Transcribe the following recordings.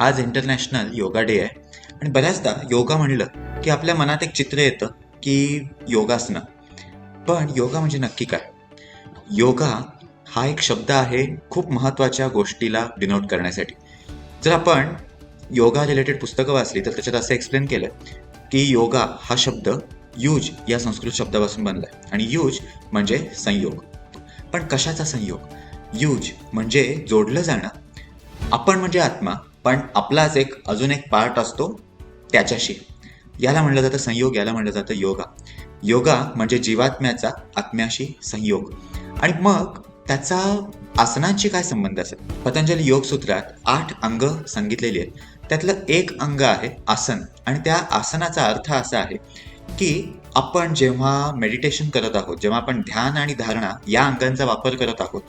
आज international yoga day आहे. आणि बऱ्याचदा योगा म्हणलं की आपल्या मनात एक चित्र येतं की योगासनं. पण योगा म्हणजे नक्की काय? योगा हा एक शब्द आहे खूप महत्त्वाच्या गोष्टीला डिनोट करण्यासाठी. जर आपण योगा रिलेटेड पुस्तकं वाचली तर त्याच्यात असं एक्सप्लेन केलं की योगा हा शब्द यूज या संस्कृत शब्दापासून बनला आहे आणि यूज म्हणजे संयोग. पण कशाचा संयोग? यूज म्हणजे जोडलं जाणं. आपण म्हणजे आत्मा पण आपलाच एक अजून एक पार्ट असतो त्याच्याशी. याला म्हणलं जातं संयोग याला म्हणलं जातं योगा. योगा म्हणजे जीवात्म्याचा आत्म्याशी संयोग. आणि मग त्याचा आसनांशी काय संबंध असेल? पतंजली योगसूत्रात आठ अंग सांगितलेली आहेत. त्यातलं एक अंग आहे आसन. आणि त्या आसनाचा अर्थ असा आहे की आपण जेव्हा मेडिटेशन करत आहोत जेव्हा आपण ध्यान आणि धारणा या अंगांचा वापर करत आहोत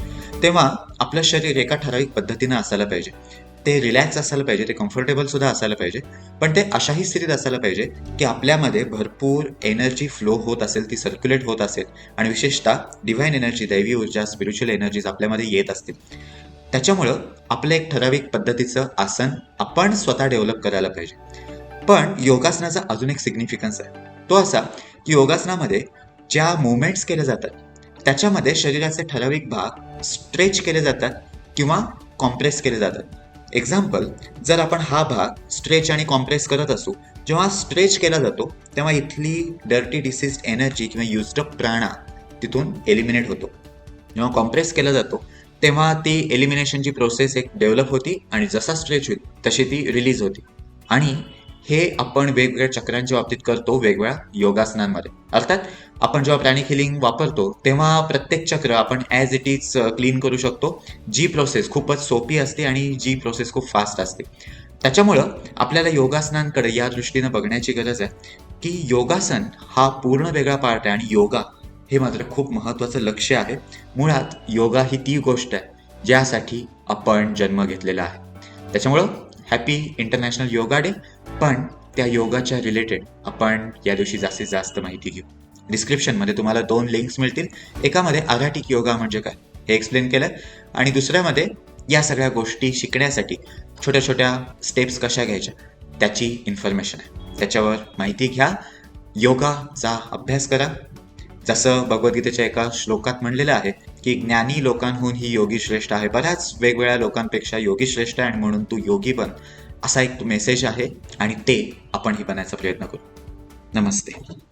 तेव्हा आपलं शरीर एका ठराविक पद्धतीनं असायला पाहिजे. ते रिलॅक्स असायला पाहिजे ते कम्फर्टेबल सुद्धा असायला पाहिजे. पण ते अशाही स्थितीत असायला पाहिजे की आपल्यामध्ये भरपूर एनर्जी फ्लो होत असेल ती सर्क्युलेट होत असेल आणि विशेषतः डिव्हाइन एनर्जी दैवी ऊर्जा स्पिरिच्युअल एनर्जीज आपल्यामध्ये येत असतील. त्याच्यामुळं आपलं एक ठराविक पद्धतीचं आसन आपण स्वतः डेव्हलप करायला पाहिजे. पण योगासनाचा अजून एक सिग्निफिकन्स आहे. तो असा की योगासनामध्ये ज्या मुवमेंट्स केल्या जातात त्याच्यामध्ये शरीराचे ठराविक भाग स्ट्रेच केले जातात किंवा कॉम्प्रेस केले जातात. एक्झाम्पल जर आपण हा भाग स्ट्रेच आणि कॉम्प्रेस करत असू जेव्हा स्ट्रेच केला जातो तेव्हा इथली डर्टी डिसीज एनर्जी किंवा युजडअप प्राणा तिथून एलिमिनेट होतो. जेव्हा कॉम्प्रेस केला जातो तेव्हा ती एलिमिनेशनची प्रोसेस एक डेव्हलप होती आणि जसा स्ट्रेच होईल तशी ती रिलीज होती. आणि हे आपण वेगवेगळ्या चक्रांच्या बाबतीत करतो वेगवेगळ्या योगासनांमध्ये. अर्थात आपण जेव्हा प्राणिक हिलिंग वापरतो तेव्हा प्रत्येक चक्र आपण ॲज इट इज क्लीन करू शकतो. जी प्रोसेस खूपच सोपी असते आणि जी प्रोसेस खूप फास्ट असते. त्याच्यामुळं आपल्याला योगासनांकडे या दृष्टीनं बघण्याची गरज आहे की योगासन हा पूर्ण वेगळा पार्ट आहे आणि योगा हे मात्र खूप महत्त्वाचं लक्ष आहे. मुळात योगा ही ती गोष्ट आहे ज्यासाठी आपण जन्म घेतलेला आहे. त्याच्यामुळं हॅपी इंटरनॅशनल योगा डे पण त्या योगाच्या रिलेटेड आपण या दिवशी जास्तीत जास्त माहिती घेऊ. डिस्क्रिप्शनमध्ये तुम्हाला दोन लिंक्स मिळतील. एकामध्ये आघाटिक योगा म्हणजे काय? हे एक्सप्लेन केलं आणि दुसऱ्यामध्ये या सगळ्या गोष्टी शिकण्यासाठी छोट्या छोट्या स्टेप्स कशा घ्यायच्या? त्याची इन्फॉर्मेशन आहे. त्याच्यावर माहिती घ्या. योगाचा अभ्यास करा. जसं भगवद्गीतेच्या एका श्लोकात म्हणलेलं आहे की ज्ञानी लोकांहून ही योगी श्रेष्ठ आहे. बऱ्याच वेगवेगळ्या लोकांपेक्षा योगी श्रेष्ठ आहे आणि म्हणून तू योगी बन असा एक मेसेज आहे आणि ते आपण ही बनायचा प्रयत्न करू. नमस्ते.